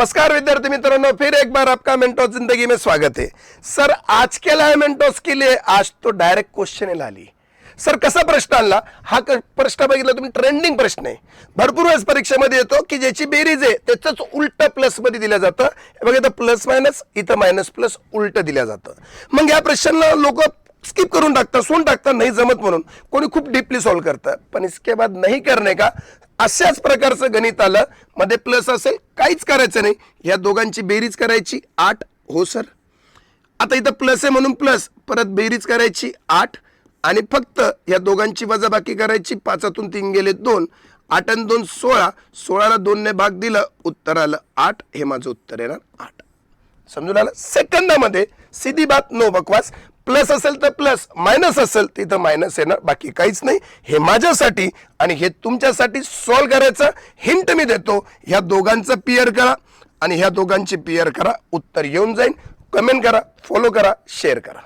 नमस्कार विद्यार्थी मित्रों फिर एक बार आपका मेंटोस जिंदगी में स्वागत है। सर आज केला मेंटोस के लिए आज तो डायरेक्ट क्वेश्चन आली सर कसा प्रश्न आणला? हा प्रश्न बघितला तुम्ही ट्रेंडिंग प्रश्न आहे. भरपूर वेळेस परीक्षेमध्ये येतो की ज्याची बेरीज आहे त्याच उलट प्लसमध्ये दिलं जातं. बघा इथं प्लस मायनस इथं मायनस प्लस उलट दिलं जातं. मग या प्रश्नाला लोक स्किप करून टाकतात सोडून टाकतात नाही जमत म्हणून. कोणी खूप डीपली सॉल्व्ह करतं. पण इसके बाद नाही करणे का? अशाच प्रकारचं गणित आलं मध्ये प्लस असेल काहीच करायचं नाही. या दोघांची बेरीज करायची आठ. हो सर आता इथं प्लस आहे म्हणून प्लस परत बेरीज करायची आठ. आणि फक्त या दोघांची वजाबाकी करायची पाचातून तीन गेले दोन. आठ आणि दोन सोळा. सोळाला दोनने भाग दिलं उत्तर आलं आठ. हे माझं उत्तर येणार आठ. समजून आलं? सेकंदामध्ये सिधी बात नो बकवास. प्लस असेल तर प्लस मायनस असेल तिथं मायनस येणार बाकी काहीच नाही. हे माझ्यासाठी आणि हे तुमच्यासाठी सॉल्व करायचं. हिंट मी देतो ह्या दोघांचं पियर करा आणि ह्या दोघांची पियर करा. उत्तर येऊन जाईल. कमेंट करा फॉलो करा शेअर करा.